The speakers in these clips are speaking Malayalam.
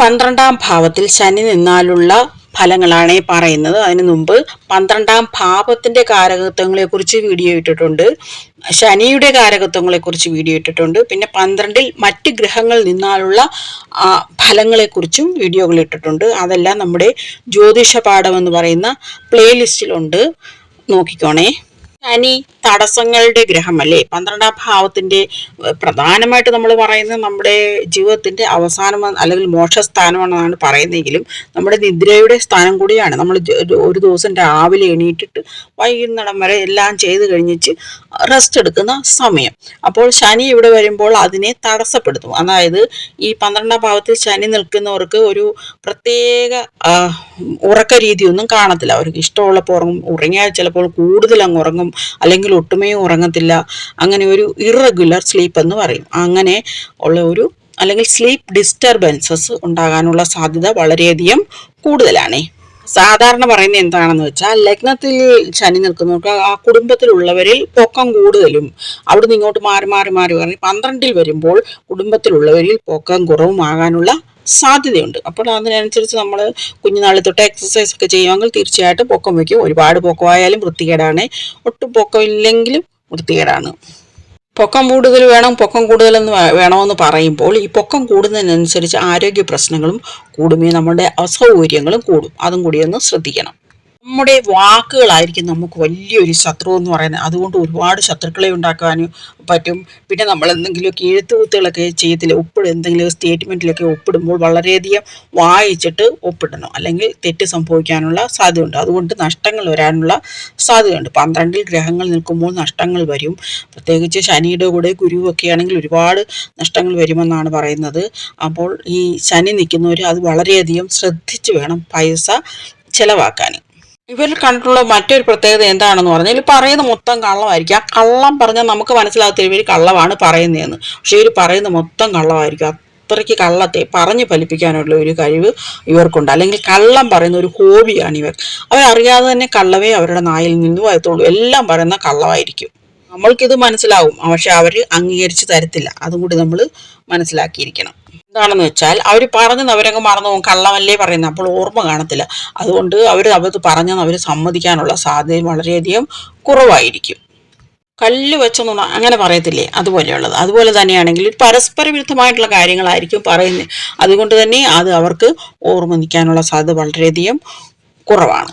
പന്ത്രണ്ടാം ഭാവത്തിൽ ശനി നിന്നാലുള്ള ഫലങ്ങളാണ് പറയുന്നത്. അതിനു മുമ്പ് പന്ത്രണ്ടാം ഭാവത്തിന്റെ കാരകത്വങ്ങളെ കുറിച്ച് വീഡിയോ ഇട്ടിട്ടുണ്ട്. ശനിയുടെ കാരകത്വങ്ങളെ കുറിച്ച് വീഡിയോ ഇട്ടിട്ടുണ്ട്. പിന്നെ പന്ത്രണ്ടിൽ മറ്റ് ഗ്രഹങ്ങൾ നിന്നാലുള്ള ഫലങ്ങളെക്കുറിച്ചും വീഡിയോകൾ ഇട്ടിട്ടുണ്ട്. അതെല്ലാം നമ്മുടെ ജ്യോതിഷ പാഠം എന്ന് പറയുന്ന പ്ലേലിസ്റ്റിലുണ്ട് നോക്കിക്കോണേ. ശനി തടസ്സങ്ങളുടെ ഗ്രഹമല്ലേ? പന്ത്രണ്ടാം ഭാവത്തിന്റെ പ്രധാനമായിട്ട് നമ്മൾ പറയുന്നത് നമ്മുടെ ജീവിതത്തിന്റെ അവസാനം അല്ലെങ്കിൽ മോക്ഷസ്ഥാനമാണെന്നാണ് പറയുന്നതെങ്കിലും നമ്മുടെ നിദ്രയുടെ സ്ഥാനം കൂടിയാണ്. നമ്മൾ ഒരു- ദിവസം രാവിലെ എണീറ്റിട്ട് വൈകുന്നേരം വരെ എല്ലാം ചെയ്ത് കഴിഞ്ഞിച്ച് റെസ്റ്റ് എടുക്കുന്ന സമയം. അപ്പോൾ ശനി ഇവിടെ വരുമ്പോൾ അതിനെ തടസ്സപ്പെടുത്തും. അതായത് ഈ പന്ത്രണ്ടാം ഭാവത്തിൽ ശനി നിൽക്കുന്നവർക്ക് ഒരു പ്രത്യേക ഉറക്ക രീതിയൊന്നും കാണത്തില്ല. അവർക്ക് ഇഷ്ടമുള്ളപ്പോൾ ഉറങ്ങും. ഉറങ്ങിയാൽ ചിലപ്പോൾ കൂടുതൽ അങ്ങ് ഉറങ്ങും. അല്ലെങ്കിൽ ഒട്ടുമേ ഉറങ്ങത്തില്ല. അങ്ങനെ ഒരു ഇറഗുലർ സ്ലീപ്പ് എന്ന് പറയും. അങ്ങനെ ഉള്ള ഒരു അല്ലെങ്കിൽ സ്ലീപ്പ് ഡിസ്റ്റർബൻസസ് ഉണ്ടാകാനുള്ള സാധ്യത വളരെയധികം കൂടുതലാണേ. സാധാരണ പറയുന്നത് എന്താണെന്ന് വെച്ചാൽ ലഗ്നത്തിൽ ശനി നിൽക്കുന്നവർക്ക് ആ കുടുംബത്തിലുള്ളവരിൽ പൊക്കം കൂടുതലും. അവിടുന്ന് ഇങ്ങോട്ട് മാറി മാറി മാറി പറഞ്ഞ് പന്ത്രണ്ടിൽ വരുമ്പോൾ കുടുംബത്തിലുള്ളവരിൽ പൊക്കം കുറവുമാകാനുള്ള സാധ്യതയുണ്ട്. അപ്പോൾ അതിനനുസരിച്ച് നമ്മൾ കുഞ്ഞുനാളിൽ തൊട്ട് എക്സസൈസ് ഒക്കെ ചെയ്യുമെങ്കിൽ തീർച്ചയായിട്ടും പൊക്കം വയ്ക്കും. ഒരുപാട് പൊക്കമായാലും വൃത്തികേടാണ്. ഒട്ടും പൊക്കമില്ലെങ്കിലും വൃത്തികേടാണ്. പൊക്കം കൂടുതൽ വേണം പൊക്കം കൂടുതലെന്ന് വേണമെന്ന് പറയുമ്പോൾ ഈ പൊക്കം കൂടുന്നതിനനുസരിച്ച് ആരോഗ്യ പ്രശ്നങ്ങളും കൂടുമേ നമ്മുടെ അസൗകര്യങ്ങളും കൂടും. അതും കൂടി ഒന്ന് ശ്രദ്ധിക്കണം. നമ്മുടെ വാക്കുകളായിരിക്കും നമുക്ക് വലിയൊരു ശത്രു എന്ന് പറയുന്നത്. അതുകൊണ്ട് ഒരുപാട് ശത്രുക്കളെ ഉണ്ടാക്കാനും പറ്റും. പിന്നെ നമ്മൾ എന്തെങ്കിലുമൊക്കെ എഴുത്തുകുത്തുകളൊക്കെ ചെയ്യത്തില്ല? ഒപ്പിടും. എന്തെങ്കിലും സ്റ്റേറ്റ്മെന്റിലൊക്കെ ഒപ്പിടുമ്പോൾ വളരെയധികം വായിച്ചിട്ട് ഒപ്പിടണം. അല്ലെങ്കിൽ തെറ്റ് സംഭവിക്കാനുള്ള സാധ്യതയുണ്ട്. അതുകൊണ്ട് നഷ്ടങ്ങൾ വരാനുള്ള സാധ്യതയുണ്ട്. പന്ത്രണ്ടിൽ ഗ്രഹങ്ങൾ നിൽക്കുമ്പോൾ നഷ്ടങ്ങൾ വരും. പ്രത്യേകിച്ച് ശനിയുടെ കൂടെ ഗുരുവൊക്കെ ആണെങ്കിൽ ഒരുപാട് നഷ്ടങ്ങൾ വരുമെന്നാണ് പറയുന്നത്. അപ്പോൾ ഈ ശനി നിൽക്കുന്നവർ അത് വളരെയധികം ശ്രദ്ധിച്ച് വേണം പൈസ ചിലവാക്കാൻ. ഇവരിൽ കണ്ടിട്ടുള്ള മറ്റൊരു പ്രത്യേകത എന്താണെന്ന് പറഞ്ഞാൽ പറയുന്ന മൊത്തം കള്ളമായിരിക്കും. ആ കള്ളം പറഞ്ഞാൽ നമുക്ക് മനസ്സിലാകത്തില്ല ഇവർ കള്ളമാണ് പറയുന്നതെന്ന്. പക്ഷേ ഇവർ പറയുന്ന മൊത്തം കള്ളമായിരിക്കും. അത്രയ്ക്ക് കള്ളത്തെ പറഞ്ഞു ഫലിപ്പിക്കാനുള്ള ഒരു കഴിവ് ഇവർക്കുണ്ട്. അല്ലെങ്കിൽ കള്ളം പറയുന്ന ഒരു ഹോബിയാണ് ഇവർ. അവരറിയാതെ തന്നെ കള്ളവേ അവരുടെ നായിൽ നിന്നും വരത്തുള്ളൂ. എല്ലാം പറയുന്ന കള്ളമായിരിക്കും. നമ്മൾക്കിത് മനസ്സിലാവും. പക്ഷെ അവർ അംഗീകരിച്ച് തരത്തില്ല. അതും കൂടി നമ്മൾ മനസ്സിലാക്കിയിരിക്കണം. എന്താണെന്ന് വെച്ചാൽ അവർ പറഞ്ഞത് അവരങ്ങ് മറന്നു പോകും. കള്ളമല്ലേ പറയുന്നത്. അപ്പോൾ ഓർമ്മ കാണത്തില്ല. അതുകൊണ്ട് അവർ അവർ പറഞ്ഞെന്ന് അവർ സമ്മതിക്കാനുള്ള സാധ്യത വളരെയധികം കുറവായിരിക്കും. കല്ല് വെച്ചെന്ന് അങ്ങനെ പറയത്തില്ലേ? അതുപോലെയുള്ളത്. അതുപോലെ തന്നെയാണെങ്കിൽ പരസ്പര വിരുദ്ധമായിട്ടുള്ള കാര്യങ്ങളായിരിക്കും പറയുന്നത്. അതുകൊണ്ട് തന്നെ അത് അവർക്ക് ഓർമ്മ നിൽക്കാനുള്ള സാധ്യത വളരെയധികം കുറവാണ്.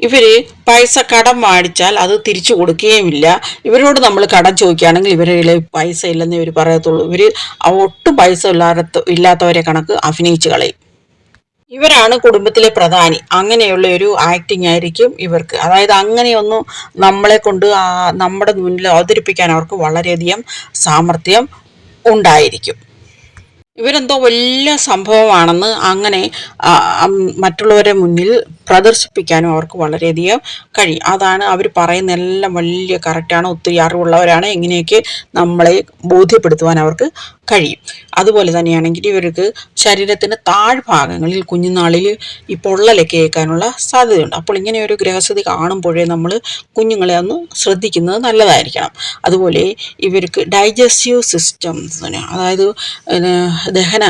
ഇവർ പൈസ കടം മേടിച്ചാൽ അത് തിരിച്ചു കൊടുക്കുകയുമില്ല. ഇവരോട് നമ്മൾ കടം ചോദിക്കുകയാണെങ്കിൽ ഇവരുടെ പൈസ ഇല്ലെന്ന് ഇവർ പറയത്തുള്ളൂ. ഇവർ ഒട്ടും പൈസ ഇല്ലാത്ത ഇല്ലാത്തവരെ കണക്ക് അഭിനയിച്ച് കളയും. ഇവരാണ് കുടുംബത്തിലെ പ്രധാനി. അങ്ങനെയുള്ള ഒരു ആക്ടിങ് ആയിരിക്കും ഇവർക്ക്. അതായത് അങ്ങനെയൊന്നും നമ്മളെ കൊണ്ട് നമ്മുടെ മുന്നിൽ അവതരിപ്പിക്കാൻ അവർക്ക് വളരെയധികം സാമർഥ്യം ഉണ്ടായിരിക്കും. ഇവരെന്തോ വലിയ സംഭവമാണെന്ന് അങ്ങനെ മറ്റുള്ളവരെ മുന്നിൽ പ്രദർശിപ്പിക്കാനും അവർക്ക് വളരെയധികം കഴിയും. അതാണ് അവർ പറയുന്ന എല്ലാം വലിയ കറക്റ്റാണ് ഒത്തിരി അറിവുള്ളവരാണ് എങ്ങനെയൊക്കെ നമ്മളെ ബോധ്യപ്പെടുത്തുവാൻ അവർക്ക് കഴിയും. അതുപോലെ തന്നെയാണെങ്കിൽ ഇവർക്ക് ശരീരത്തിന്റെ താഴ്ഭാഗങ്ങളിൽ കുഞ്ഞുനാളിൽ ഈ പൊള്ളലൊക്കെ ഏൽക്കാനുള്ള സാധ്യതയുണ്ട്. അപ്പോൾ ഇങ്ങനെ ഒരു ഗ്രഹസ്ഥിതി കാണുമ്പോഴേ നമ്മൾ കുഞ്ഞുങ്ങളെ ഒന്ന് ശ്രദ്ധിക്കുന്നത് നല്ലതായിരിക്കണം. അതുപോലെ ഇവർക്ക് ഡൈജസ്റ്റീവ് സിസ്റ്റംസിന് അതായത് ദഹന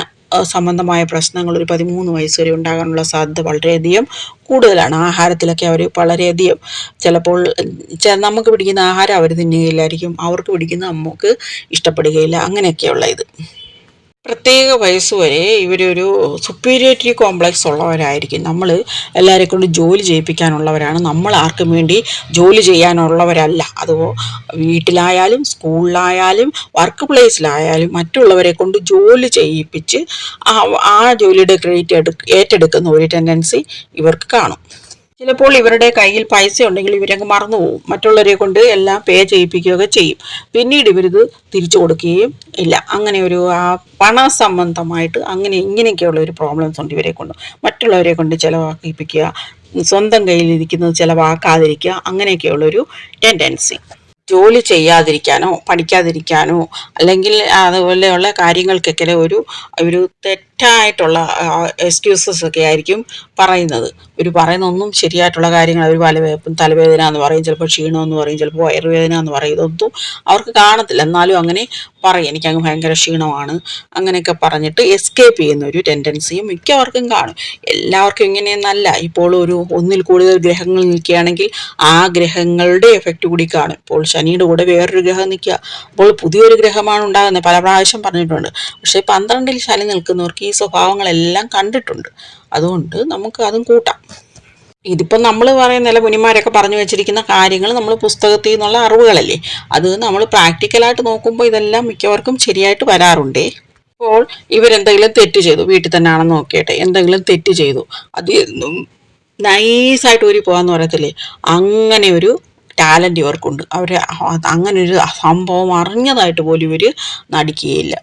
സംബന്ധമായ പ്രശ്നങ്ങൾ ഒരു പതിമൂന്ന് വയസ്സ് വരെ ഉണ്ടാകാനുള്ള സാധ്യത വളരെയധികം കൂടുതലാണ്. ആഹാരത്തിലൊക്കെ അവർ വളരെയധികം ചിലപ്പോൾ നമുക്ക് പിടിക്കുന്ന ആഹാരം അവർ തിന്നുകയില്ലായിരിക്കും അവർക്ക് പിടിക്കുന്ന നമുക്ക് ഇഷ്ടപ്പെടുകയില്ല അങ്ങനെയൊക്കെയുള്ള ഇത്. പ്രത്യേക വയസ്സ് വരെ ഇവരൊരു സുപ്പീരിയോറിറ്റി കോംപ്ലക്സ് ഉള്ളവരായിരിക്കും. നമ്മൾ എല്ലാവരെ കൊണ്ട് ജോലി ചെയ്യിപ്പിക്കാനുള്ളവരാണ്. നമ്മൾ ആർക്കും വേണ്ടി ജോലി ചെയ്യാനുള്ളവരല്ല. അത് വീട്ടിലായാലും സ്കൂളിലായാലും വർക്ക് പ്ലേസിലായാലും മറ്റുള്ളവരെ കൊണ്ട് ജോലി ചെയ്യിപ്പിച്ച് ആ ജോലിയുടെ ക്രെഡിറ്റ് ഏറ്റെടുക്കുന്ന ഒരു ടെൻഡൻസി ഇവർക്ക് കാണും. ചിലപ്പോൾ ഇവരുടെ കയ്യിൽ പൈസ ഉണ്ടെങ്കിൽ ഇവരങ്ങ് മറന്നുപോകും മറ്റുള്ളവരെ കൊണ്ട് എല്ലാം പേ ചെയ്യിപ്പിക്കുകയൊക്കെ ചെയ്യും. പിന്നീട് ഇവരിത് തിരിച്ചു കൊടുക്കുകയും ഇല്ല. അങ്ങനെ ഒരു ആ പണ സംബന്ധമായിട്ട് അങ്ങനെ ഇങ്ങനെയൊക്കെയുള്ള ഒരു പ്രോബ്ലംസ് ഉണ്ട് ഇവരെ കൊണ്ട്. മറ്റുള്ളവരെ കൊണ്ട് ചിലവാക്കിപ്പിക്കുക സ്വന്തം കയ്യിൽ ഇരിക്കുന്നത് ചിലവാക്കാതിരിക്കുക അങ്ങനെയൊക്കെയുള്ളൊരു ടെൻഡൻസി ജോലി ചെയ്യാതിരിക്കാനോ പഠിക്കാതിരിക്കാനോ അല്ലെങ്കിൽ അതുപോലെയുള്ള കാര്യങ്ങൾക്കൊക്കെ ഒരു ഒരു തെറ്റ് തെറ്റായിട്ടുള്ള എക്സ്ക്യൂസസ് ഒക്കെ ആയിരിക്കും പറയുന്നത്. ഇവർ പറയുന്ന ഒന്നും ശരിയായിട്ടുള്ള കാര്യങ്ങൾ അവർ പലവേപ്പും തലവേദന എന്ന് പറയും ചിലപ്പോൾ ക്ഷീണം എന്ന് പറയും ചിലപ്പോൾ വയറുവേദന എന്ന് പറയും. ഇതൊന്നും അവർക്ക് കാണത്തില്ല. എന്നാലും അങ്ങനെ പറയും. എനിക്കങ്ങ് ഭയങ്കര ക്ഷീണമാണ്. അങ്ങനെയൊക്കെ പറഞ്ഞിട്ട് എസ്കേപ്പ് ചെയ്യുന്ന ഒരു ടെൻഡൻസിയും മിക്കവർക്കും കാണും. എല്ലാവർക്കും ഇങ്ങനെയെന്നല്ല. ഇപ്പോൾ ഒരു ഒന്നിൽ കൂടുതൽ ഗ്രഹങ്ങൾ നിൽക്കുകയാണെങ്കിൽ ആ ഗ്രഹങ്ങളുടെ എഫക്റ്റ് കൂടി കാണും. ഇപ്പോൾ ശനിയുടെ കൂടെ വേറൊരു ഗ്രഹം നിൽക്കുക. അപ്പോൾ പുതിയൊരു ഗ്രഹമാണ് ഉണ്ടാകുന്നത്. പല പ്രാവശ്യം പറഞ്ഞിട്ടുണ്ട്. പക്ഷേ പന്ത്രണ്ടിൽ ശനി നിൽക്കുന്നവർക്ക് ഈ സ്വഭാവങ്ങളെല്ലാം കണ്ടിട്ടുണ്ട്. അതുകൊണ്ട് നമുക്ക് അതും കൂട്ടാം. ഇതിപ്പം നമ്മൾ പറയുന്നില്ല മുനിമാരൊക്കെ പറഞ്ഞു വെച്ചിരിക്കുന്ന കാര്യങ്ങൾ നമ്മൾ പുസ്തകത്തിൽ നിന്നുള്ള അറിവുകളല്ലേ? അത് നമ്മൾ പ്രാക്ടിക്കലായിട്ട് നോക്കുമ്പോൾ ഇതെല്ലാം മിക്കവർക്കും ശരിയായിട്ട് വരാറുണ്ടേ? ഇപ്പോൾ ഇവരെന്തെങ്കിലും തെറ്റ് ചെയ്തു വീട്ടിൽ തന്നെ ആണെന്ന് നോക്കിയിട്ട് എന്തെങ്കിലും തെറ്റ് ചെയ്തു അത് നൈസായിട്ട് ഊരി പോകാന്ന് പറയത്തില്ലേ? അങ്ങനെ ഒരു ടാലന്റ് ഇവർക്കുണ്ട്. അവർ അങ്ങനെ ഒരു സംഭവം അറിഞ്ഞതായിട്ട് പോലും ഇവർ നടിക്കുകയില്ല.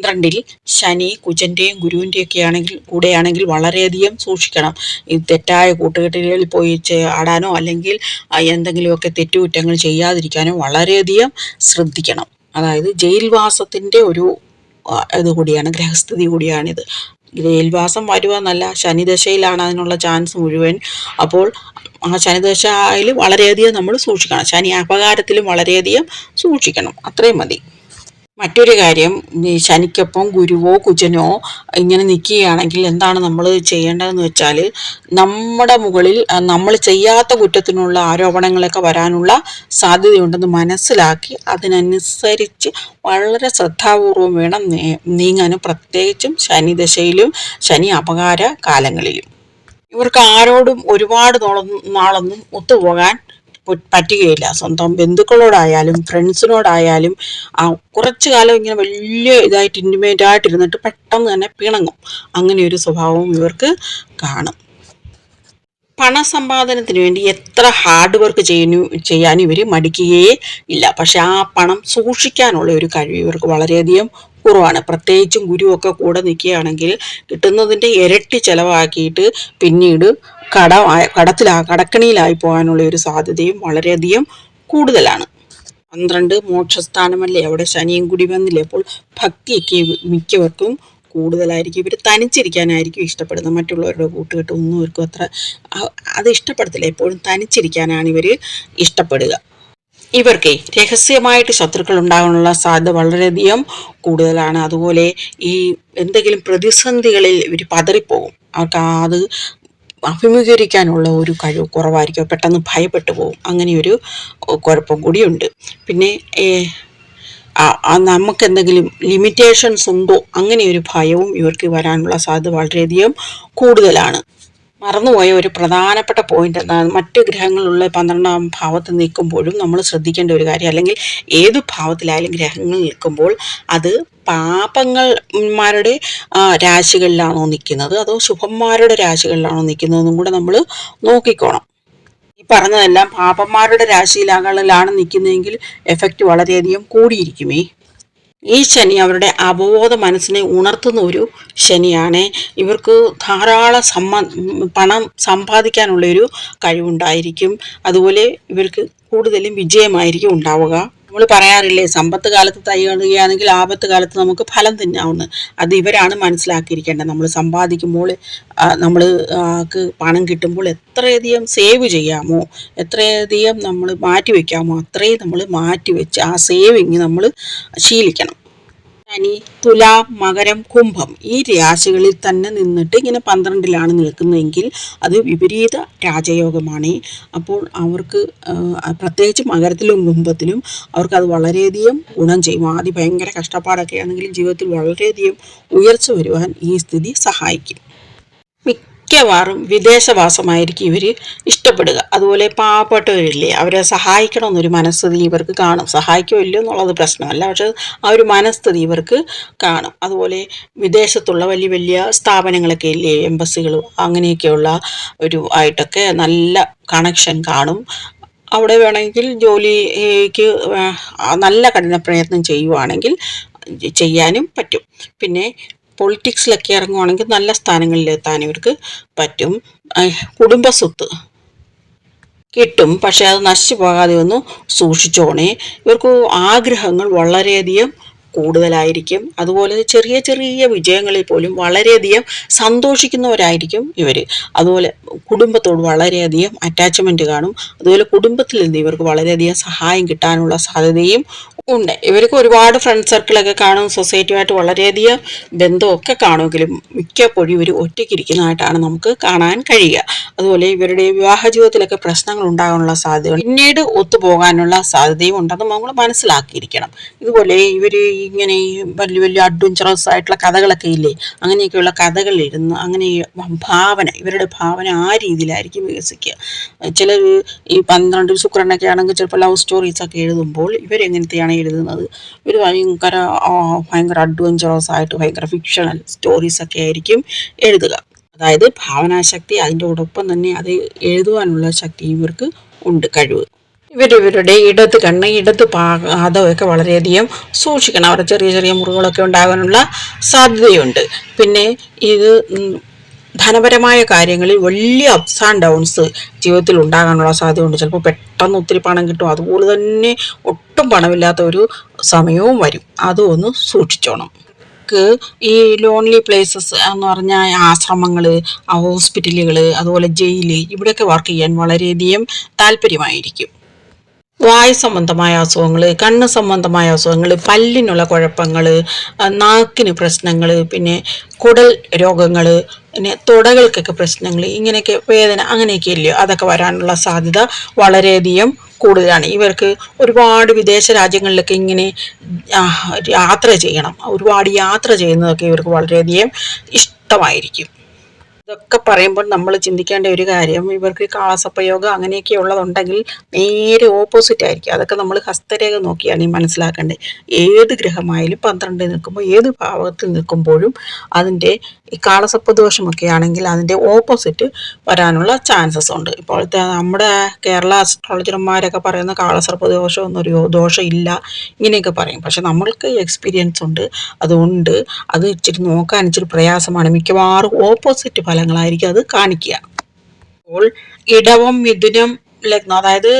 പന്ത്രണ്ടിൽ ശനി കുജന്റെയും ഗുരുവിന്റെയും ഒക്കെ ആണെങ്കിൽ കൂടെയാണെങ്കിൽ വളരെയധികം സൂക്ഷിക്കണം. ഈ തെറ്റായ കൂട്ടുകെട്ടുകളിൽ പോയി ആടാനോ അല്ലെങ്കിൽ എന്തെങ്കിലുമൊക്കെ തെറ്റുകുറ്റങ്ങൾ ചെയ്യാതിരിക്കാനോ വളരെയധികം ശ്രദ്ധിക്കണം. അതായത് ജയിൽവാസത്തിന്റെ ഒരു ഇത് കൂടിയാണ് ഗ്രഹസ്ഥിതി കൂടിയാണിത്. ജയിൽവാസം വരുക എന്നല്ല ശനിദശയിലാണ് അതിനുള്ള ചാൻസ് മുഴുവൻ. അപ്പോൾ ആ ശനിദശയിൽ വളരെയധികം നമ്മൾ സൂക്ഷിക്കണം. ശനി അപകാരത്തിലും വളരെയധികം സൂക്ഷിക്കണം. അത്രയും മതി. മറ്റൊരു കാര്യം ശനിക്കൊപ്പം ഗുരുവോ കുജനോ ഇങ്ങനെ നിൽക്കുകയാണെങ്കിൽ എന്താണ് നമ്മൾ ചെയ്യേണ്ടതെന്ന് വെച്ചാൽ നമ്മുടെ മുകളിൽ നമ്മൾ ചെയ്യാത്ത കുറ്റത്തിനുള്ള ആരോപണങ്ങളൊക്കെ വരാനുള്ള സാധ്യതയുണ്ടെന്ന് മനസ്സിലാക്കി അതിനനുസരിച്ച് വളരെ ശ്രദ്ധാപൂർവം വേണം നീങ്ങാനും പ്രത്യേകിച്ചും ശനി ദശയിലും ശനി അപകാര കാലങ്ങളിലും. ഇവർക്ക് ആരോടും ഒരുപാട് നാളൊന്നും ഒത്തുപോകാൻ പറ്റുകയില്ല. സ്വന്തം ബന്ധുക്കളോടായാലും ഫ്രണ്ട്സിനോടായാലും ആ കുറച്ചു കാലം ഇങ്ങനെ വലിയ ഇതായിട്ട് ഇന്റിമേറ്റ് ആയിട്ടിരുന്നിട്ട് പെട്ടെന്ന് തന്നെ പിണങ്ങും. അങ്ങനെ ഒരു സ്വഭാവം ഇവർക്ക് കാണും. പണ പണസമ്പാദനത്തിന് വേണ്ടി എത്ര ഹാർഡ് വർക്ക് ചെയ്യുന്നു ചെയ്യാൻ ഇവർ മടിക്കുകയേ ഇല്ല. പക്ഷെ ആ പണം സൂക്ഷിക്കാനുള്ള ഒരു കഴിവ് ഇവർക്ക് വളരെയധികം കുറവാണ്. പ്രത്യേകിച്ചും ഗുരുവൊക്കെ കൂടെ നിൽക്കുകയാണെങ്കിൽ കിട്ടുന്നതിന്റെ ഇരട്ടി ചിലവാക്കിയിട്ട് പിന്നീട് കട കടത്തിലാ കടക്കണിയിലായി പോകാനുള്ള ഒരു സാധ്യതയും വളരെയധികം കൂടുതലാണ്. പന്ത്രണ്ട് മോക്ഷസ്ഥാനമല്ലേ? അവിടെ ശനിയും കൂടി വന്നില്ലേ? അപ്പോൾ ഭക്തിയൊക്കെ മിക്കവർക്കും കൂടുതലായിരിക്കും. ഇവർ തനിച്ചിരിക്കാനായിരിക്കും ഇഷ്ടപ്പെടുന്നത്. മറ്റുള്ളവരുടെ കൂട്ടുകെട്ട് ഒന്നും ഇവർക്കും അത്ര അത് ഇഷ്ടപ്പെടത്തില്ല. എപ്പോഴും തനിച്ചിരിക്കാനാണ് ഇവർ ഇഷ്ടപ്പെടുക. ഇവർക്കേ രഹസ്യമായിട്ട് ശത്രുക്കൾ ഉണ്ടാകാനുള്ള സാധ്യത വളരെയധികം കൂടുതലാണ്. അതുപോലെ ഈ എന്തെങ്കിലും പ്രതിസന്ധികളിൽ ഇവർ പതറിപ്പോകും. അവർക്ക് അത് അഭിമുഖീകരിക്കാനുള്ള ഒരു കഴിവ് കുറവായിരിക്കും. പെട്ടെന്ന് ഭയപ്പെട്ടു പോകും. അങ്ങനെയൊരു കുഴപ്പം കൂടിയുണ്ട്. പിന്നെ നമുക്ക് എന്തെങ്കിലും ലിമിറ്റേഷൻസ് ഉണ്ടോ? അങ്ങനെ ഒരു ഭയവും ഇവർക്ക് വരാനുള്ള സാധ്യത വളരെയധികം കൂടുതലാണ്. മറന്നുപോയ ഒരു പ്രധാനപ്പെട്ട പോയിന്റ് എന്താണ് മറ്റ് ഗ്രഹങ്ങളുള്ള പന്ത്രണ്ടാം ഭാവത്ത് നിൽക്കുമ്പോഴും നമ്മൾ ശ്രദ്ധിക്കേണ്ട ഒരു കാര്യം അല്ലെങ്കിൽ ഏത് ഭാവത്തിലായാലും ഗ്രഹങ്ങൾ നിൽക്കുമ്പോൾ അത് പാപങ്ങൾമാരുടെ രാശികളിലാണോ നിൽക്കുന്നത് അതോ ശുഭന്മാരുടെ രാശികളിലാണോ നിൽക്കുന്നതെന്നും കൂടെ നമ്മൾ നോക്കിക്കോണം. ഈ പറഞ്ഞതെല്ലാം പാപന്മാരുടെ രാശിയിലാകളിലാണ് നിൽക്കുന്നതെങ്കിൽ എഫക്റ്റ് വളരെയധികം കൂടിയിരിക്കുമേ. ഈ ശനി അവരുടെ അവബോധ മനസ്സിനെ ഉണർത്തുന്ന ഒരു ശനിയാണ്. ഇവർക്ക് ധാരാളം സമ്മ പണം സമ്പാദിക്കാനുള്ളൊരു കഴിവുണ്ടായിരിക്കും. അതുപോലെ ഇവർക്ക് കൂടുതലും വിജയമായിരിക്കും ഉണ്ടാവുക. നമ്മൾ പറയാറില്ലേ സമ്പത്ത് കാലത്ത് തൈ ആപത്ത് കാലത്ത് നമുക്ക് ഫലം തിന്നാവുന്നു. അത് ഇവരാണ് മനസ്സിലാക്കിയിരിക്കേണ്ടത്. നമ്മൾ സമ്പാദിക്കുമ്പോൾ നമ്മൾ പണം കിട്ടുമ്പോൾ എത്രയധികം സേവ് ചെയ്യാമോ എത്രയധികം നമ്മൾ മാറ്റി വയ്ക്കാമോ അത്രയും നമ്മൾ മാറ്റി വെച്ച് ആ സേവിങ് നമ്മൾ ശീലിക്കണം. ശനി തുല മകരം കുംഭം ഈ രാശികളിൽ തന്നെ നിന്നിട്ട് ഇങ്ങനെ പന്ത്രണ്ടിലാണ് നിൽക്കുന്നതെങ്കിൽ അത് വിപരീത രാജയോഗമാണ്. അപ്പോൾ അവർക്ക് പ്രത്യേകിച്ച് മകരത്തിലും കുംഭത്തിലും അവർക്ക് അത് വളരെയധികം ഗുണം ചെയ്യും. ആദ്യം ഭയങ്കര കഷ്ടപ്പാടൊക്കെ ആണെങ്കിലും ജീവിതത്തിൽ വളരെയധികം ഉയർച്ച വരുവാൻ ഈ സ്ഥിതി സഹായിക്കും. മിക്കവാറും വിദേശവാസമായിരിക്കും ഇവർ ഇഷ്ടപ്പെടുക. അതുപോലെ പാവപ്പെട്ടവരില്ലേ അവരെ സഹായിക്കണമെന്നൊരു മനസ്ഥിതി ഇവർക്ക് കാണും. സഹായിക്കുമല്ലോ എന്നുള്ളത് പ്രശ്നമല്ല പക്ഷെ ആ ഒരു മനസ്ഥിതി ഇവർക്ക് കാണും. അതുപോലെ വിദേശത്തുള്ള വലിയ വലിയ സ്ഥാപനങ്ങളൊക്കെ ഇല്ലേ എംബസികളും അങ്ങനെയൊക്കെയുള്ള ഒരു ആയിട്ടൊക്കെ നല്ല കണക്ഷൻ കാണും. അവിടെ വേണമെങ്കിൽ ജോലിക്ക് നല്ല കഠിന പ്രയത്നം ചെയ്യുവാണെങ്കിൽ ചെയ്യാനും പറ്റും. പിന്നെ പൊളിറ്റിക്സിലൊക്കെ ഇറങ്ങുവാണെങ്കിൽ നല്ല സ്ഥാനങ്ങളിൽ എത്താൻ ഇവർക്ക് പറ്റും. കുടുംബസ്വത്ത് കിട്ടും. പക്ഷെ അത് നശിച്ചു പോകാതെ ഒന്ന് സൂക്ഷിച്ചോണേ. ഇവർക്ക് ആഗ്രഹങ്ങൾ വളരെയധികം കൂടുതലായിരിക്കും. അതുപോലെ ചെറിയ ചെറിയ വിജയങ്ങളിൽ പോലും വളരെയധികം സന്തോഷിക്കുന്നവരായിരിക്കും ഇവർ അതുപോലെ കുടുംബത്തോട് വളരെയധികം അറ്റാച്ച്മെന്റ് കാണും. അതുപോലെ കുടുംബത്തിൽ നിന്ന് ഇവർക്ക് വളരെയധികം സഹായം കിട്ടാനുള്ള സാധ്യതയും ഉണ്ട്. ഇവർക്ക് ഒരുപാട് ഫ്രണ്ട് സർക്കിളൊക്കെ കാണും സൊസൈറ്റിയുമായിട്ട് വളരെയധികം ബന്ധമൊക്കെ കാണുമെങ്കിലും മിക്കപ്പോഴും ഇവർ ഒറ്റയ്ക്കിരിക്കുന്നതായിട്ടാണ് നമുക്ക് കാണാൻ കഴിയുക. അതുപോലെ ഇവരുടെ വിവാഹ ജീവിതത്തിലൊക്കെ പ്രശ്നങ്ങൾ ഉണ്ടാകാനുള്ള സാധ്യതകൾ പിന്നീട് ഒത്തുപോകാനുള്ള സാധ്യതയും ഉണ്ടെന്ന് നമ്മൾ മനസ്സിലാക്കിയിരിക്കണം. ഇതുപോലെ ഇവർ ഇങ്ങനെ വലിയ വലിയ അഡ്വഞ്ചറസ് ആയിട്ടുള്ള കഥകളൊക്കെ ഇല്ലേ? അങ്ങനെയൊക്കെയുള്ള കഥകളിരുന്ന് അങ്ങനെ ഭാവന ഇവരുടെ ഭാവന ആ രീതിയിലായിരിക്കും വികസിക്കുക. ചിലർ ഈ പന്ത്രണ്ട് ശുക്രനൊക്കെ ആണെങ്കിൽ ചിലപ്പോൾ ലവ് സ്റ്റോറീസ് ഒക്കെ എഴുതുമ്പോൾ ഇവരെങ്ങനത്തെയാണ് എഴുതുന്നത് ഒരു ഭയങ്കര ഭയങ്കര അഡ്വഞ്ചറസ് ആയിട്ട് ഭയങ്കര ഫിക്ഷണൽ സ്റ്റോറീസ് ഒക്കെ ആയിരിക്കും എഴുതുക. അതായത് ഭാവനാശക്തി അതിന്റെ ഒപ്പം തന്നെ അത് എഴുതുവാനുള്ള ശക്തി ഇവർക്ക് ഉണ്ട് കഴിവ്. ഇവരിവരുടെ ഇടത്ത് കണ്ണ് ഇടത് പാദമൊക്കെ വളരെയധികം സൂക്ഷിക്കണം. അവിടെ ചെറിയ ചെറിയ മുറികളൊക്കെ ഉണ്ടാകാനുള്ള സാധ്യതയുണ്ട്. പിന്നെ ഇത് ധനപരമായ കാര്യങ്ങളിൽ വലിയ അപ്സ് ആൻഡ് ഡൗൺസ് ജീവിതത്തിൽ ഉണ്ടാകാനുള്ള സാധ്യതയുണ്ട്. ചിലപ്പോൾ പെട്ടെന്ന് ഒത്തിരി പണം കിട്ടും. അതുപോലെ തന്നെ ഒട്ടും പണമില്ലാത്ത ഒരു സമയവും വരും. അതും ഒന്ന് സൂക്ഷിച്ചോണം. ഈ ലോൺലി പ്ലേസസ് എന്ന് പറഞ്ഞാൽ ആശ്രമങ്ങൾ ഹോസ്പിറ്റലുകൾ അതുപോലെ ജയിൽ ഇവിടെയൊക്കെ വർക്ക് ചെയ്യാൻ വളരെയധികം താല്പര്യമായിരിക്കും. വായു സംബന്ധമായ അസുഖങ്ങൾ കണ്ണ് സംബന്ധമായ അസുഖങ്ങൾ പല്ലിനുള്ള കുഴപ്പങ്ങൾ നാക്കിന് പ്രശ്നങ്ങൾ പിന്നെ കുടൽ രോഗങ്ങൾ പിന്നെ തുടകൾക്കൊക്കെ പ്രശ്നങ്ങൾ ഇങ്ങനെയൊക്കെ വേദന അങ്ങനെയൊക്കെ ഇല്ലയോ അതൊക്കെ വരാനുള്ള സാധ്യത വളരെയധികം കൂടുതലാണ്. ഇവർക്ക് ഒരുപാട് വിദേശ രാജ്യങ്ങളിലൊക്കെ ഇങ്ങനെ യാത്ര ചെയ്യണം. ഒരുപാട് യാത്ര ചെയ്യുന്നതൊക്കെ ഇവർക്ക് വളരെയധികം ഇഷ്ടമായിരിക്കും. ഇതൊക്കെ പറയുമ്പോൾ നമ്മൾ ചിന്തിക്കേണ്ട ഒരു കാര്യം ഇവർക്ക് കാളസപ്പയോഗം അങ്ങനെയൊക്കെ ഉള്ളതുണ്ടെങ്കിൽ നേരെ ഓപ്പോസിറ്റ് ആയിരിക്കും. അതൊക്കെ നമ്മൾ ഹസ്തരേഖ നോക്കിയാണ് ഈ മനസ്സിലാക്കേണ്ടത്. ഏത് ഗ്രഹമായാലും പന്ത്രണ്ട് നിൽക്കുമ്പോൾ ഏത് ഭാവത്തിൽ നിൽക്കുമ്പോഴും അതിന്റെ ഈ കാളസപ്പ ദോഷമൊക്കെ ആണെങ്കിൽ അതിന്റെ ഓപ്പോസിറ്റ് വരാനുള്ള ചാൻസസ് ഉണ്ട്. ഇപ്പോഴത്തെ നമ്മുടെ കേരള അസ്ട്രോളജർമാരൊക്കെ പറയുന്ന കാളസർപ്പ ദോഷം എന്നൊരു ദോഷം ഇല്ല ഇങ്ങനെയൊക്കെ പറയും. പക്ഷെ നമ്മൾക്ക് എക്സ്പീരിയൻസ് ഉണ്ട്. അതുകൊണ്ട് അത് ഇച്ചിരി നോക്കാൻ ഇച്ചിരി പ്രയാസമാണ്. മിക്കവാറും ഓപ്പോസിറ്റ് ഫലങ്ങളായിരിക്കും അത് കാണിക്കുക. അപ്പോൾ ഇടവം മിഥുനം അതായത്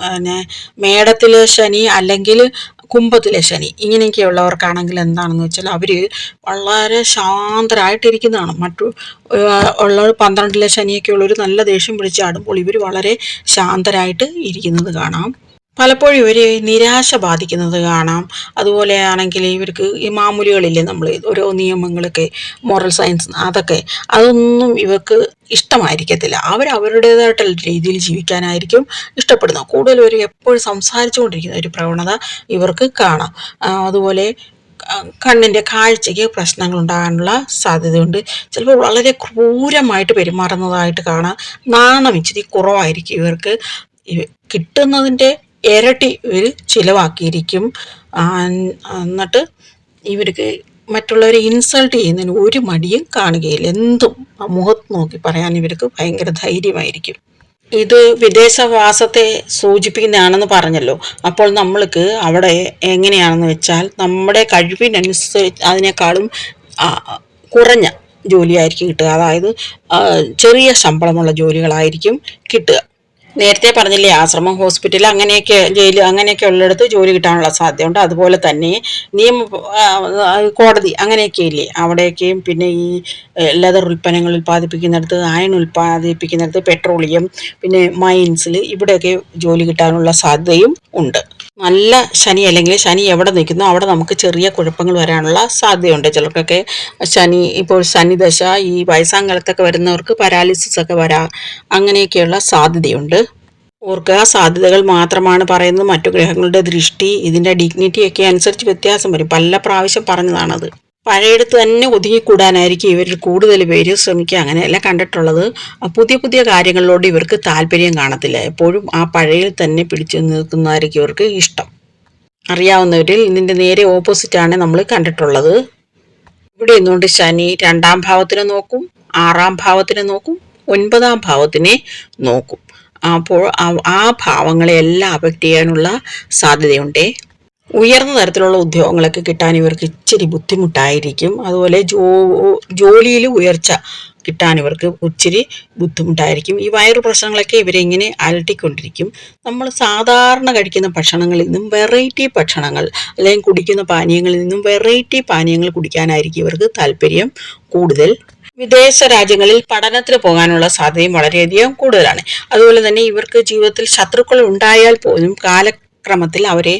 പിന്നെ മേടത്തിലെ ശനി അല്ലെങ്കിൽ കുംഭത്തിലെ ശനി. ഇങ്ങനെയൊക്കെയുള്ളവർക്കാണെങ്കിൽ എന്താണെന്ന് വെച്ചാൽ അവർ വളരെ ശാന്തരായിട്ടിരിക്കുന്നതാണ്. മറ്റു ഉള്ള പന്ത്രണ്ടിലെ ശനിയൊക്കെ ഉള്ളവർ നല്ല ദേഷ്യം പിടിച്ചാടുമ്പോൾ ഇവർ വളരെ ശാന്തരായിട്ട് ഇരിക്കുന്നത് കാണാം. പലപ്പോഴും ഇവർ നിരാശ ബാധിക്കുന്നത് കാണാം. അതുപോലെ ആണെങ്കിൽ ഇവർക്ക് ഈ മാമൂലികളില്ലേ നമ്മൾ ഓരോ നിയമങ്ങളൊക്കെ മോറൽ സയൻസ് അതൊക്കെ അതൊന്നും ഇവർക്ക് ഇഷ്ടമായിരിക്കത്തില്ല. അവർ അവരുടേതായിട്ടുള്ള രീതിയിൽ ജീവിക്കാനായിരിക്കും ഇഷ്ടപ്പെടുന്നത്. കൂടുതലും ഒരു എപ്പോഴും സംസാരിച്ചുകൊണ്ടിരിക്കുന്ന ഒരു പ്രവണത ഇവർക്ക് കാണാം. അതുപോലെ കണ്ണിന്റെ കാഴ്ചയ്ക്ക് പ്രശ്നങ്ങൾ ഉണ്ടാകാനുള്ള സാധ്യതയുണ്ട്. ചിലപ്പോൾ വളരെ ക്രൂരമായിട്ട് പെരുമാറുന്നതായിട്ട് കാണാം. നാണം ഇച്ചിരി കുറവായിരിക്കും ഇവർക്ക്. ഇവ- കിട്ടുന്നതിന്റെ ഇരട്ടി ഇവർ ചിലവാക്കിയിരിക്കും. എന്നിട്ട് ഇവർക്ക് മറ്റുള്ളവരെ ഇൻസൾട്ട് ചെയ്യുന്നതിന് ഒരു മടിയും കാണുകയില്ല. എന്തും മുഖത്ത് നോക്കി പറയാൻ ഇവർക്ക് ഭയങ്കര ധൈര്യമായിരിക്കും. ഇത് വിദേശവാസത്തെ സൂചിപ്പിക്കുന്നതാണെന്ന് പറഞ്ഞല്ലോ. അപ്പോൾ നമ്മൾക്ക് അവിടെ എങ്ങനെയാണെന്ന് വെച്ചാൽ നമ്മുടെ കഴിവിനനുസരിച്ച് അതിനേക്കാളും കുറഞ്ഞ ജോലിയായിരിക്കും കിട്ടുക. അതായത് ചെറിയ ശമ്പളമുള്ള ജോലികളായിരിക്കും കിട്ടുക. നേരത്തെ പറഞ്ഞില്ലേ ആശ്രമം ഹോസ്പിറ്റൽ അങ്ങനെയൊക്കെ ജയിൽ അങ്ങനെയൊക്കെ ഉള്ളിടത്ത് ജോലി കിട്ടാനുള്ള സാധ്യതയുണ്ട്. അതുപോലെ തന്നെ നിയമ കോടതി അങ്ങനെയൊക്കെ ഇല്ലേ? അവിടെയൊക്കെയും പിന്നെ ഈ ലെതർ ഉൽപ്പന്നങ്ങൾ ഉൽപ്പാദിപ്പിക്കുന്നിടത്ത് അയൺ ഉൽപ്പാദിപ്പിക്കുന്നിടത്ത് പെട്രോളിയം പിന്നെ മൈൻസിൽ ഇവിടെയൊക്കെ ജോലി കിട്ടാനുള്ള സാധ്യതയും ഉണ്ട്. നല്ല ശനി അല്ലെങ്കിൽ ശനി എവിടെ നിൽക്കുന്നോ അവിടെ നമുക്ക് ചെറിയ കുഴപ്പങ്ങൾ വരാനുള്ള സാധ്യതയുണ്ട്. ചിലർക്കൊക്കെ ശനി ഇപ്പോൾ ശനിദശ ഈ വയസ്സാങ്കാലത്തൊക്കെ വരുന്നവർക്ക് പാരാലിസിസ് ഒക്കെ വരാ അങ്ങനെയൊക്കെയുള്ള സാധ്യതയുണ്ട്. ഓർക്കുക സാധ്യതകൾ മാത്രമാണ് പറയുന്നത്. മറ്റു ഗ്രഹങ്ങളുടെ ദൃഷ്ടി ഇതിന്റെ ഡിഗ്നിറ്റി ഒക്കെ അനുസരിച്ച് വ്യത്യാസം വരും. പല പ്രാവശ്യം പറഞ്ഞതാണത്. പഴയടുത്ത് തന്നെ ഒതുങ്ങിക്കൂടാനായിരിക്കും ഇവരിൽ കൂടുതൽ പേര് ശ്രമിക്കുക. അങ്ങനെയല്ല കണ്ടിട്ടുള്ളത്. പുതിയ പുതിയ കാര്യങ്ങളിലോട് ഇവർക്ക് താല്പര്യം കാണത്തില്ല. എപ്പോഴും ആ പഴയയിൽ തന്നെ പിടിച്ചു നിൽക്കുന്നതായിരിക്കും ഇവർക്ക് ഇഷ്ടം. അറിയാവുന്നവരിൽ ഇതിന്റെ നേരെ ഓപ്പോസിറ്റാണ് നമ്മൾ കണ്ടിട്ടുള്ളത്. ഇവിടെ നിന്നുകൊണ്ട് ശനി രണ്ടാം ഭാവത്തിനെ നോക്കും ആറാം ഭാവത്തിനെ നോക്കും ഒൻപതാം ഭാവത്തിനെ നോക്കും. അപ്പോൾ ആ- ആ ഭാവങ്ങളെ എല്ലാം അഫക്റ്റ് ചെയ്യാനുള്ള സാധ്യതയുണ്ടേ. ഉയർന്ന തരത്തിലുള്ള ഉദ്യോഗങ്ങളൊക്കെ കിട്ടാൻ ഇവർക്ക് ഇച്ചിരി ബുദ്ധിമുട്ടായിരിക്കും. അതുപോലെ ജോ ജോലിയിൽ ഉയർച്ച കിട്ടാൻ ഇവർക്ക് ഒത്തിരി ബുദ്ധിമുട്ടായിരിക്കും. ഈ വയറു പ്രശ്നങ്ങളൊക്കെ ഇവരിങ്ങനെ അലട്ടിക്കൊണ്ടിരിക്കും. നമ്മൾ സാധാരണ കഴിക്കുന്ന ഭക്ഷണങ്ങളിൽ നിന്നും വെറൈറ്റി ഭക്ഷണങ്ങൾ അല്ലെങ്കിൽ കുടിക്കുന്ന പാനീയങ്ങളിൽ നിന്നും വെറൈറ്റി പാനീയങ്ങൾ കുടിക്കാനായിരിക്കും ഇവർക്ക് താല്പര്യം കൂടുതൽ. വിദേശ രാജ്യങ്ങളിൽ പഠനത്തിന് പോകാനുള്ള സാധ്യതയും വളരെയധികം കൂടുതലാണ്. അതുപോലെ തന്നെ ഇവർക്ക് ജീവിതത്തിൽ ശത്രുക്കൾ ഉണ്ടായാൽ പോലും കാലക്രമത്തിൽ അവരെ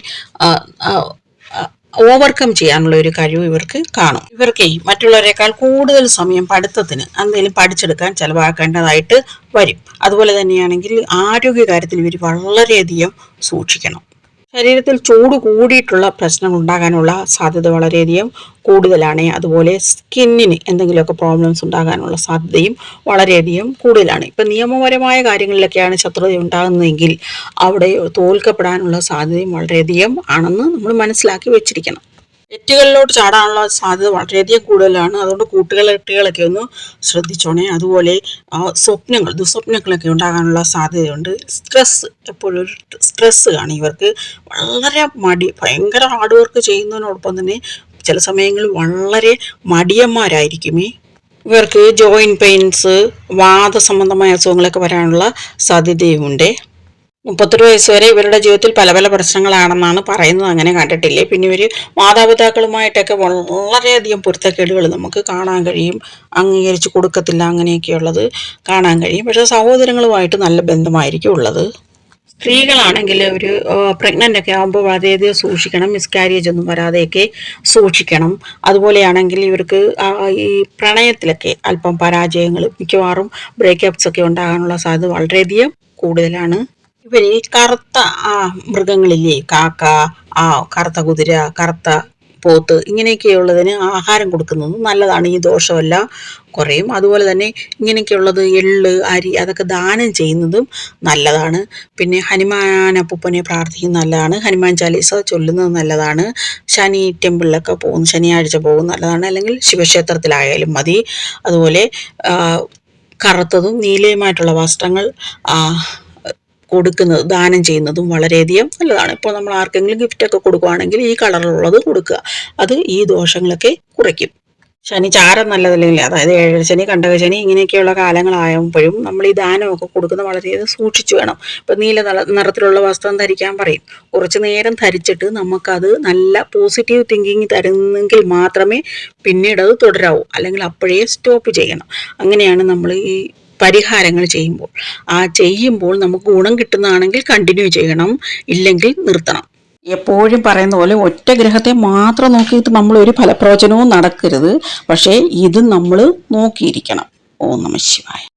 ഓവർകം ചെയ്യാനുള്ള ഒരു കഴിവ് ഇവർക്ക് കാണും. ഇവർക്ക് മറ്റുള്ളവരെക്കാൾ കൂടുതൽ സമയം പഠിത്തത്തിന് എന്തെങ്കിലും പഠിച്ചെടുക്കാൻ ചിലവാക്കേണ്ടതായിട്ട് വരും. അതുപോലെ തന്നെയാണെങ്കിൽ ആരോഗ്യകാര്യത്തിൽ ഇവർ വളരെയധികം സൂക്ഷിക്കണം. ശരീരത്തിൽ ചൂട് കൂടിയിട്ടുള്ള പ്രശ്നങ്ങൾ ഉണ്ടാകാനുള്ള സാധ്യത വളരെയധികം കൂടുതലാണ്. അതുപോലെ സ്കിന്നിന് എന്തെങ്കിലുമൊക്കെ പ്രോബ്ലംസ് ഉണ്ടാകാനുള്ള സാധ്യതയും വളരെയധികം കൂടുതലാണ്. ഇപ്പം നിയമപരമായ കാര്യങ്ങളിലൊക്കെയാണ് ശത്രുത ഉണ്ടാകുന്നതെങ്കിൽ അവിടെ തോൽക്കപ്പെടാനുള്ള സാധ്യതയും വളരെയധികം ആണെന്ന് നമ്മൾ മനസ്സിലാക്കി വെച്ചിരിക്കണം. തെറ്റുകളിലോട്ട് ചാടാനുള്ള സാധ്യത വളരെയധികം കൂടുതലാണ്. അതുകൊണ്ട് കൂട്ടുകളെ കുട്ടികളൊക്കെ ഒന്ന് ശ്രദ്ധിച്ചോണേ. അതുപോലെ സ്വപ്നങ്ങൾ ദുസ്വപ്നങ്ങളൊക്കെ ഉണ്ടാകാനുള്ള സാധ്യതയുണ്ട്. സ്ട്രെസ് എപ്പോഴും ഒരു സ്ട്രെസ് ആണ് ഇവർക്ക്. വളരെ മടി ഭയങ്കര ഹാർഡ് വർക്ക് ചെയ്യുന്നതിനോടൊപ്പം തന്നെ ചില സമയങ്ങളിൽ വളരെ മടിയന്മാരായിരിക്കുമേ ഇവർക്ക് ജോയിന്റ് പെയിൻസ് വാദ സംബന്ധമായ അസുഖങ്ങളൊക്കെ വരാനുള്ള സാധ്യതയുമുണ്ട്. മുപ്പത്തൊരു വയസ്സ് വരെ ഇവരുടെ ജീവിതത്തിൽ പല പല പ്രശ്നങ്ങളാണെന്നാണ് പറയുന്നത്. അങ്ങനെ കണ്ടിട്ടില്ലേ? പിന്നെ ഇവർ മാതാപിതാക്കളുമായിട്ടൊക്കെ വളരെയധികം പൊരുത്തക്കേടുകൾ നമുക്ക് കാണാൻ കഴിയും. അംഗീകരിച്ച് കൊടുക്കത്തില്ല അങ്ങനെയൊക്കെയുള്ളത് കാണാൻ കഴിയും. പക്ഷേ സഹോദരങ്ങളുമായിട്ട് നല്ല ബന്ധമായിരിക്കും ഉള്ളത്. സ്ത്രീകളാണെങ്കിൽ ഒരു പ്രഗ്നന്റ് ഒക്കെ ആകുമ്പോൾ വളരെയധികം സൂക്ഷിക്കണം. മിസ്കാരേജ് ഒന്നും വരാതെയൊക്കെ സൂക്ഷിക്കണം. അതുപോലെയാണെങ്കിൽ ഇവർക്ക് ഈ പ്രണയത്തിലൊക്കെ അല്പം പരാജയങ്ങൾ മിക്കവാറും ബ്രേക്കപ്സ് ഒക്കെ ഉണ്ടാകാനുള്ള സാധ്യത വളരെയധികം കൂടുതലാണ്. ഇവർ ഈ കറുത്ത ആ മൃഗങ്ങളില്ലേ? കാക്ക ആ കറുത്ത കുതിര കറുത്ത പോത്ത് ഇങ്ങനെയൊക്കെയുള്ളതിന് ആഹാരം കൊടുക്കുന്നത് നല്ലതാണ്. ഈ ദോഷമെല്ലാം കുറയും. അതുപോലെ തന്നെ ഇങ്ങനെയൊക്കെയുള്ളത് എള്ള് അരി അതൊക്കെ ദാനം ചെയ്യുന്നതും നല്ലതാണ്. പിന്നെ ഹനുമാൻ അപ്പൂപ്പനെ പ്രാർത്ഥിക്കുന്നത് നല്ലതാണ്. ഹനുമാൻ ചാലീസ ചൊല്ലുന്നത് നല്ലതാണ്. ശനി ടെമ്പിളിലൊക്കെ പോകുന്നു ശനിയാഴ്ച പോകും നല്ലതാണ്. അല്ലെങ്കിൽ ശിവക്ഷേത്രത്തിലായാലും മതി. അതുപോലെ കറുത്തതും നീലയുമായിട്ടുള്ള വസ്ത്രങ്ങൾ കൊടുക്കുന്നത് ദാനം ചെയ്യുന്നതും വളരെയധികം നല്ലതാണ്. ഇപ്പോൾ നമ്മൾ ആർക്കെങ്കിലും ഗിഫ്റ്റൊക്കെ കൊടുക്കുകയാണെങ്കിൽ ഈ കളറിലുള്ളത് കൊടുക്കുക. അത് ഈ ദോഷങ്ങളൊക്കെ കുറയ്ക്കും. ശനി ചാരം നല്ലതല്ലെങ്കിൽ അതായത് ഏഴര ശനി കണ്ടക ശനി ഇങ്ങനെയൊക്കെയുള്ള കാലങ്ങളായപ്പോഴും നമ്മൾ ഈ ദാനമൊക്കെ കൊടുക്കുന്ന വളരെയധികം സൂക്ഷിച്ചു വേണം. ഇപ്പം നീല നിറ നിറത്തിലുള്ള വസ്ത്രം ധരിക്കാൻ പറയും. കുറച്ച് നേരം ധരിച്ചിട്ട് നമുക്കത് നല്ല പോസിറ്റീവ് തിങ്കിങ് തരുന്നെങ്കിൽ മാത്രമേ പിന്നീട് അത് തുടരാവൂ. അല്ലെങ്കിൽ അപ്പോഴേ സ്റ്റോപ്പ് ചെയ്യണം. അങ്ങനെയാണ് നമ്മൾ ഈ പരിഹാരങ്ങൾ ചെയ്യുമ്പോൾ. ആ ചെയ്യുമ്പോൾ നമുക്ക് ഗുണം കിട്ടുന്നതാണെങ്കിൽ കണ്ടിന്യൂ ചെയ്യണം ഇല്ലെങ്കിൽ നിർത്തണം. എപ്പോഴും പറയുന്ന പോലെ ഒറ്റ ഗ്രഹത്തെ മാത്രം നോക്കിയിട്ട് നമ്മൾ ഒരു ഫലപ്രവചനവും നടക്കരുത്. പക്ഷേ ഇത് നമ്മൾ നോക്കിയിരിക്കണം. ഓം നമ ശിവായ.